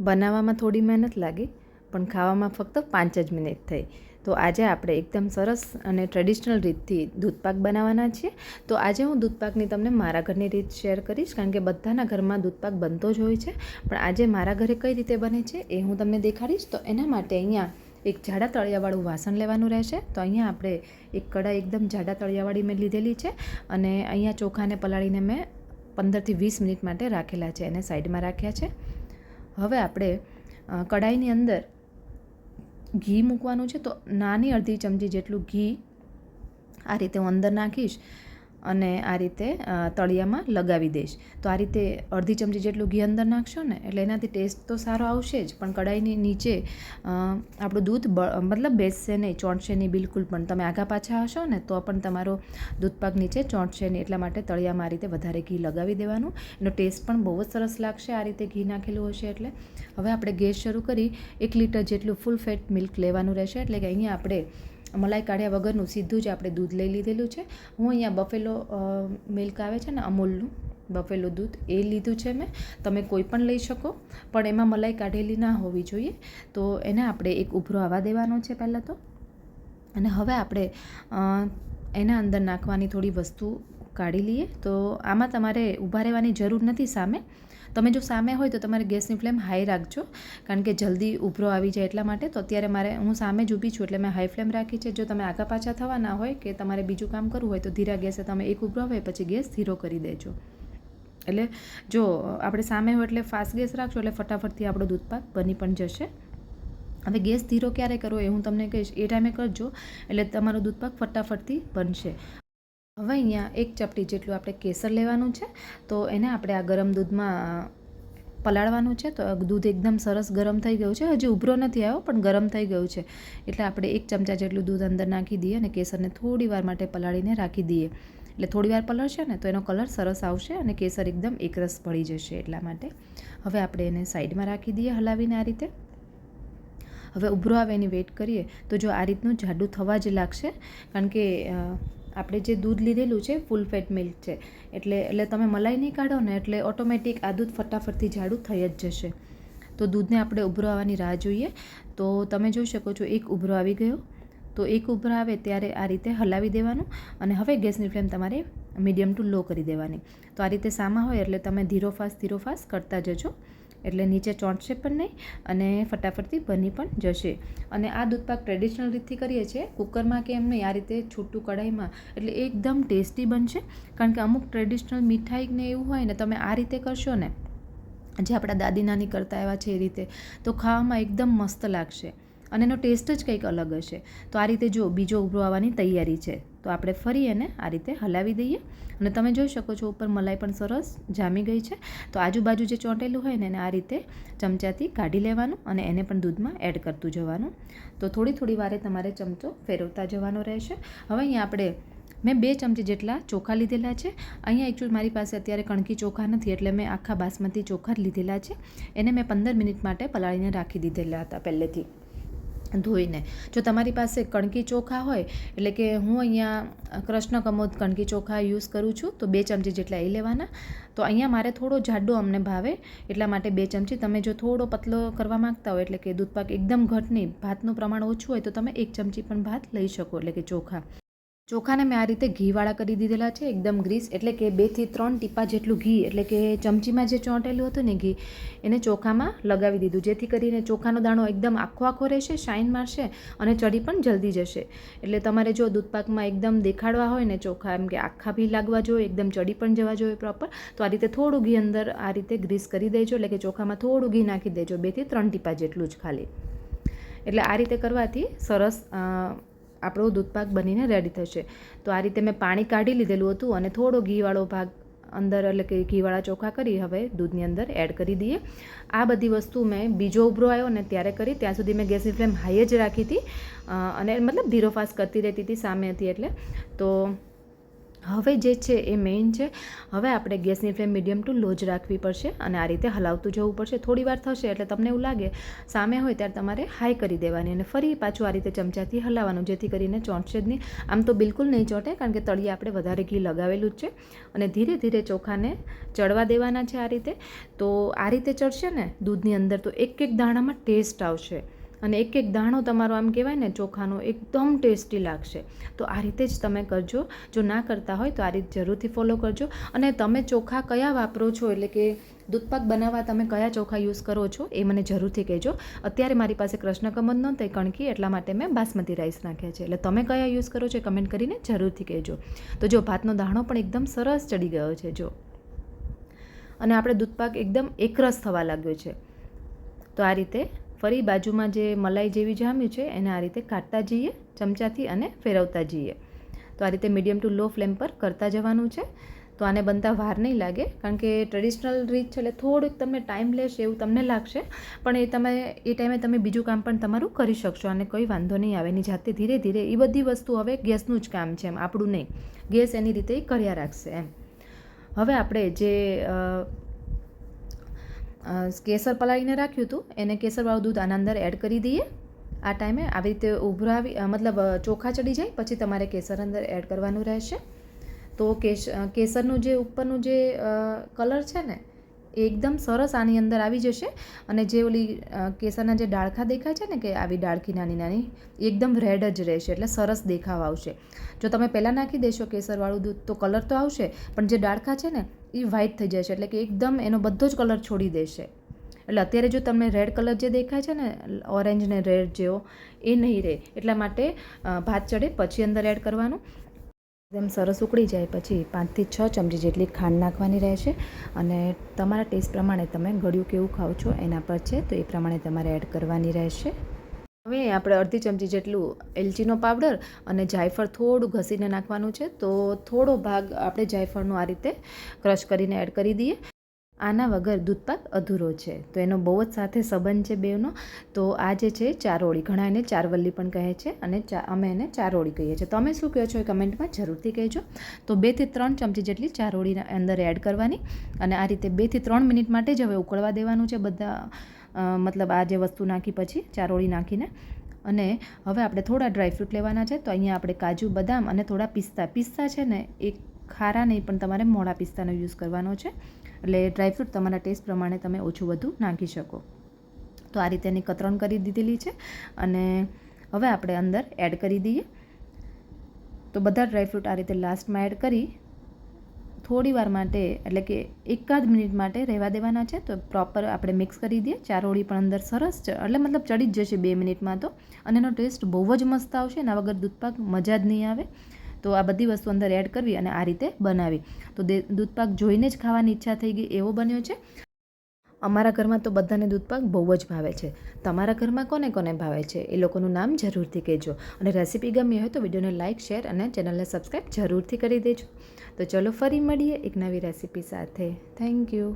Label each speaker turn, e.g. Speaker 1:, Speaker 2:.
Speaker 1: બનાવવામાં થોડી મહેનત લાગી, પણ ખાવામાં ફક્ત પાંચ જ મિનિટ થઈ. તો આજે આપણે એકદમ સરસ અને ટ્રેડિશનલ રીતથી દૂધપાક બનાવવાના છીએ. તો આજે હું દૂધપાકની તમને મારા ઘરની રીત શેર કરીશ, કારણ કે બધાના ઘરમાં દૂધપાક બનતો જ હોય છે. પણ આજે મારા ઘરે કઈ રીતે બને છે એ હું તમને દેખાડીશ. તો એના માટે અહીંયા એક જાડા તળિયાવાળું વાસણ લેવાનું રહેશે. તો અહીંયા આપણે એક કડાઈ એકદમ જાડા તળિયાવાળી મેં લીધેલી છે અને અહીંયા ચોખાને પલાળીને મેં પંદરથી વીસ મિનિટ માટે રાખેલા છે. એને સાઈડમાં રાખ્યા છે. હવે આપણે કઢાઈની અંદર ઘી મૂકવાનું છે. તો નાની અડધી ચમચી જેટલું ઘી આ રીતે હું અંદર નાખીશ. અને આ રીતે તળિયામાં લગાવી દઈશ. તો આ રીતે અડધી ચમચી જેટલું ઘી અંદર નાખશો ને, એટલે એનાથી ટેસ્ટ તો સારો આવશે જ, પણ કડાઈની નીચે આપણું દૂધ મતલબ બેસશે નહીં ચોંટશે નહીં બિલકુલ પણ. તમે આગા પાછા હશો ને, તો પણ તમારો દૂધપાક નીચે ચોંટશે નહીં, એટલા માટે તળિયામાં આ રીતે વધારે ઘી લગાવી દેવાનું. એનો ટેસ્ટ પણ બહુ જ સરસ લાગશે, આ રીતે ઘી નાખેલું હશે એટલે. હવે આપણે ગેસ શરૂ કરી, એક લીટર જેટલું ફૂલ ફેટ મિલ્ક લેવાનું રહેશે, એટલે કે અહીંયા આપણે મલાઈ કાઢ્યા વગરનું સીધું જ આપણે દૂધ લઈ લીધેલું છે. હું અહીંયા બફેલો મિલ્ક આવે છે ને અમૂલનું, બફેલો દૂધ, એ લીધું છે મેં. તમે કોઈ પણ લઈ શકો, પણ એમાં મલાઈ કાઢેલી ના હોવી જોઈએ. તો એને આપણે એક ઉભરો આવવા દેવાનો છે પહેલાં તો. અને હવે આપણે એના અંદર નાખવાની થોડી વસ્તુ કાઢી લઈએ. તો આમાં તમારે ઊભા રહેવાની જરૂર નથી સામે. તમે જો સામે હોય તો તમારે ગેસની ફ્લેમ હાઈ રાખજો, કારણ કે જલ્દી ઉભરો આવી જાય એટલા માટે. તો અત્યારે મારે, હું સામે જ ઊભી છું એટલે મેં હાઈ ફ્લેમ રાખી છે. જો તમે આગા પાછા થવાના હોય કે તમારે બીજું કામ કરવું હોય તો ધીરા ગેસે તમે એક ઉભરો હોય, પછી ગેસ ધીરો કરી દેજો. એટલે જો, આપણે સામે હોય એટલે ફાસ્ટ ગેસ રાખશો એટલે ફટાફટથી આપણો દૂધપાક બની પણ જશે. હવે ગેસ ધીરો ક્યારે કરવો એ હું તમને કહીશ. એ ટાઈમે કરજો, એટલે તમારો દૂધપાક ફટાફટથી બનશે. હવે અહીંયા એક ચપટી જેટલું આપણે કેસર લેવાનું છે. તો એને આપણે આ ગરમ દૂધમાં પલાળવાનું છે. તો દૂધ એકદમ સરસ ગરમ થઈ ગયું છે. હજી ઉભરો નથી આવ્યો, પણ ગરમ થઈ ગયું છે. એટલે આપણે એક ચમચા જેટલું દૂધ અંદર નાખી દઈએ અને કેસરને થોડી વાર માટે પલાળીને રાખી દઈએ. એટલે થોડી વાર પલળશે ને, તો એનો કલર સરસ આવશે અને કેસર એકદમ એકરસ પડી જશે એટલા માટે. હવે આપણે એને સાઈડમાં રાખી દઈએ હલાવીને આ રીતે. હવે ઉભરો આવે એની વેઇટ કરીએ. તો જો આ રીતનું જાડું થવા જ લાગશે, કારણ કે આપણે જે દૂધ લીધેલું છે ફૂલ ફેટ મિલ્ક છે. એટલે એટલે તમે મલાઈ નહીં કાઢો ને, એટલે ઓટોમેટિક આ દૂધ ફટાફટથી જાડું થઈ જ જશે. તો દૂધને આપણે ઉભરો આવવાની રાહ જોઈએ. તો તમે જોઈ શકો છો, એક ઉભરો આવી ગયો. તો એક ઉભરો આવે ત્યારે આ રીતે હલાવી દેવાનું અને હવે ગેસની ફ્લેમ તમારે મીડિયમ ટુ લો કરી દેવાની. તો આ રીતે સામા હોય એટલે તમે ધીરો ફાસ્ટ ધીરો ફાસ્ટ કરતા જજો. એટલે નીચે ચોંટશે પણ નહીં અને ફટાફટથી બની પણ જશે. અને આ દૂધપાક ટ્રેડિશનલ રીતથી કરીએ છીએ. કુકરમાં કે એમ નહીં આ રીતે છૂટું કઢાઈમાં એટલે એકદમ ટેસ્ટી બનશે. કારણ કે અમુક ટ્રેડિશનલ મીઠાઈ ને એવું હોય ને તમે આ રીતે કરશો ને, જે આપણા દાદી નાની કરતા આવ્યા છે એ રીતે, તો ખાવામાં એકદમ મસ્ત લાગશે. અને એનો ટેસ્ટ જ કંઈક અલગ હશે. તો આ રીતે જો બીજો ઉભરો આવવાની તૈયારી છે, તો આપણે ફરી એને આ રીતે હલાવી દઈએ. અને તમે જોઈ શકો છો, ઉપર મલાઈ પણ સરસ જામી ગઈ છે. તો આજુબાજુ જે ચોંટેલું હોય ને એને આ રીતે ચમચાથી કાઢી લેવાનું અને એને પણ દૂધમાં એડ કરતું જવાનું. તો થોડી થોડી વારે તમારે ચમચો ફેરવતા જવાનો રહેશે. હવે અહીંયા આપણે મેં બે ચમચી જેટલા ચોખા લીધેલા છે. અહીંયા એકચ્યુઅલ મારી પાસે અત્યારે કણકી ચોખા નથી, એટલે મેં આખા બાસમતી ચોખા લીધેલા છે. એને મેં પંદર મિનિટ માટે પલાળીને રાખી દીધેલા હતા પહેલેથી. ધોઈને. જો તમારી પાસે કણકી ચોખા હોય, એટલે કે હું અહીંયા કૃષ્ણ કમોદ કણકી ચોખા યુઝ કરું છું, તો બે ચમચી જેટલા એ લેવાના. તો અહીંયા મારે થોડો જાડો અમને ભાવે, એટલા માટે બે ચમચી. તમે જો થોડો પતલો કરવા માંગતા હોય, એટલે કે દૂધપાક એકદમ ઘટ નહીં, ભાતનું પ્રમાણ ઓછું હોય, તો તમે એક ચમચી પણ ભાત લઈ શકો, એટલે કે ચોખા. ચોખાને મેં આ રીતે ઘીવાળા કરી દીધેલા છે, એકદમ ગ્રીસ. એટલે કે બેથી ત્રણ ટીપા જેટલું ઘી, એટલે કે ચમચીમાં જે ચોંટેલું હતું ને ઘી, એને ચોખામાં લગાવી દીધું, જેથી કરીને ચોખાનો દાણો એકદમ આખો આખો રહેશે, શાઇન મારશે અને ચડી પણ જલ્દી જશે. એટલે તમારે જો દૂધપાકમાં એકદમ દેખાડવા હોય ને ચોખા, એમ કે આખા બી લાગવા જોઈએ, એકદમ ચડી પણ જવા જોઈએ પ્રોપર તો આ રીતે થોડું ઘી અંદર આ રીતે ગ્રીસ કરી દેજો, એટલે કે ચોખામાં થોડું ઘી નાખી દેજો બેથી ત્રણ ટીપા જેટલું જ ખાલી. એટલે આ રીતે કરવાથી સરસ આપણો દૂધપાક બનીને રેડી થશે. તો આ રીતે મેં પાણી કાઢી લીધેલું હતું અને થોડો ઘીવાળો ભાગ અંદર એટલે કે ઘીવાળા ચોખા કરી હવે દૂધની અંદર એડ કરી દઈએ. આ બધી વસ્તુ મેં બીજો ઉભરો આવ્યો ને ત્યારે કરી. ત્યાં સુધી મેં ગેસની ફ્લેમ હાઈ જ રાખી હતી. અને મતલબ ધીરો ફાસ્ટ કરતી રહેતી હતી, સામે હતી એટલે. તો હવે જે છે એ મેઇન છે. હવે આપણે ગેસની ફ્લેમ મીડિયમ ટુ લો જ રાખવી પડશે અને આ રીતે હલાવતું જવું પડશે. થોડી વાર થશે એટલે તમને એવું લાગે સામે હોય ત્યારે તમારે હાઈ કરી દેવાની અને ફરી પાછું આ રીતે ચમચાથી હલાવવાનું, જેથી કરીને ચોંટશે જ નહીં. આમ તો બિલકુલ નહીં ચોંટે, કારણ કે તળિયે આપણે વધારે ઘી લગાવેલું જ છે અને ધીરે ધીરે ચોખાને ચડવા દેવાના છે આ રીતે. તો આ રીતે ચડશે ને, દૂધની અંદર તો એક એક દાણામાં ટેસ્ટ આવશે. અને એક એક દાણો તમારો આમ કહેવાય ને, ચોખાનો એકદમ ટેસ્ટી લાગશે. તો આ રીતે જ તમે કરજો. જો ના કરતા હોય તો આ રીત જરૂરથી ફોલો કરજો. અને તમે ચોખા કયા વાપરો છો? એટલે કે દૂધપાક બનાવવા તમે કયા ચોખા યુઝ કરો છો? એ મને જરૂરથી કહેજો. અત્યારે મારી પાસે કૃષ્ણ કમંદ નહોતી કણકી, એટલા માટે મેં બાસમતી રાઈસ નાખ્યા છે. એટલે તમે કયા યુઝ કરો છો એ કમેન્ટ કરીને જરૂરથી કહેજો. તો જો ભાતનો દાણો પણ એકદમ સરસ ચડી ગયો છે, જો. અને આપણે દૂધપાક એકદમ એકરસ થવા લાગ્યો છે. તો આ રીતે ફરી બાજુમાં જે મલાઈ જેવી જામ્યું છે, એને આ રીતે કાઢતા જઈએ, ચમચાથી અને ફેરવતા જઈએ. તો આ રીતે મીડિયમ ટુ લો ફ્લેમ પર કરતા જવાનું છે. તો આને બનતા વાર નહીં લાગે, કારણ કે ટ્રેડિશનલ રીત છે એટલે થોડુંક તમને ટાઈમ લેશે એવું તમને લાગશે, પણ એ તમે, એ ટાઈમે તમે બીજું કામ પણ તમારું કરી શકશો અને કોઈ વાંધો નહીં આવે. એની જાતે ધીરે ધીરે એ બધી વસ્તુ હવે ગેસનું જ કામ છે એમ, આપણું નહીં. ગેસ એની રીતે કર્યા રાખશે એમ. હવે આપણે જે કેસર પલાળીને રાખ્યું હતું. એને કેસરવાળું દૂધ આના અંદર એડ કરી દઈએ. આ ટાઈમે આવી રીતે ઉભરાવી મતલબ ચોખા ચડી જાય, પછી તમારે કેસર અંદર એડ કરવાનું રહેશે. તો કેસ કેસરનું જે ઉપરનું જે કલર છે ને એકદમ સરસ આની અંદર આવી જશે. અને જે ઓલી કેસરના જે ડાળખા દેખાય છે ને, કે આવી ડાળખી નાની નાની, એકદમ રેડ જ રહેશે, એટલે સરસ દેખાવ આવશે. જો તમે પહેલાં નાખી દેશો કેસરવાળું દૂધ, તો કલર તો આવશે, પણ જે ડાળખા છે ને એ વ્હાઇટ થઈ જશે, એટલે કે એકદમ એનો બધો જ કલર છોડી દેશે. એટલે અત્યારે જો તમને રેડ કલર જે દેખાય છે ને ઓરેન્જ ને રેડ જેવો, એ નહીં રહે. એટલા માટે ભાત ચડે, પછી અંદર એડ કરવાનું. એકદમ સરસ ઉકળી જાય, પછી પાંચથી છ ચમચી જેટલી ખાંડ નાખવાની રહેશે. અને તમારા ટેસ્ટ પ્રમાણે તમે ગળ્યું કેવું ખાઓ છો એના પર છે, તો એ પ્રમાણે તમારે એડ કરવાની રહેશે. હવે આપણે અડધી ચમચી જેટલું એલચીનો પાવડર અને જાયફળ થોડું ઘસીને નાખવાનું છે. તો થોડો ભાગ આપણે જાયફળનો આ રીતે ક્રશ કરીને એડ કરી દઈએ. આના વગર દૂધપાક અધૂરો છે. તો એનો બહુ જ સાથે સંબંધ છે બેવનો તો આ જે છે ચારોળી ઘણા એને ચારવલ્લી પણ કહે છે અને અમે એને ચારોળી કહીએ છીએ. તમે શું કહો છો એ કમેન્ટમાં જરૂરથી કહેજો. તો બેથી ત્રણ ચમચી જેટલી ચારોળીના અંદર એડ કરવાની અને આ રીતે બેથી ત્રણ મિનિટ માટે જ હવે ઉકળવા દેવાનું છે બધા મતલબ આ જે વસ્તુ નાખી પછી ચારોળી નાખીને. અને હવે આપણે થોડા ડ્રાયફ્રૂટ લેવાના છે, તો અહીંયા આપણે કાજુ, બદામ અને થોડા પિસ્તા. પિસ્તા છે ને, એ ખારા નહીં, પણ તમારે મોડા પિસ્તાનો યુઝ કરવાનો છે. એટલે ડ્રાયફ્રૂટ તમારા ટેસ્ટ પ્રમાણે તમે ઓછું વધુ નાખી શકો. તો આ રીતે એની કતરણ કરી દીધેલી છે. અને હવે આપણે અંદર એડ કરી દઈએ. તો બધા ડ્રાયફ્રૂટ આ રીતે લાસ્ટમાં એડ કરી થોડી વાર માટે, એટલે કે એકાદ મિનિટ માટે રહેવા દેવાના છે, તો પ્રોપર આપણે મિક્સ કરી દઈએ. ચારોળી પણ અંદર સરસ છે એટલે મતલબ ચડી જ જશે બે મિનિટમાં તો. અને એનો ટેસ્ટ બહુ જ મસ્ત આવશે એના વગર દૂધપાક મજા જ નહીં આવે. તો આ બધી વસ્તુ અંદર એડ કરવી અને આ રીતે બનાવી. તો દૂધપાક જોઈને જ ખાવાની ઈચ્છા થઈ ગઈ, એવો બન્યો છે. અમારા ઘરમાં તો બધાને દૂધપાક બહુ જ ભાવે છે. તમારા ઘરમાં કોને કોને ભાવે છે? એ લોકોનું નામ જરૂરથી કહેજો. અને રેસીપી ગમી હોય તો વિડીયોને લાઇક શેર અને ચેનલને સબસ્ક્રાઈબ જરૂરથી કરી દેજો. તો ચલો ફરી મળીએ એક નવી રેસીપી સાથે. Thank you.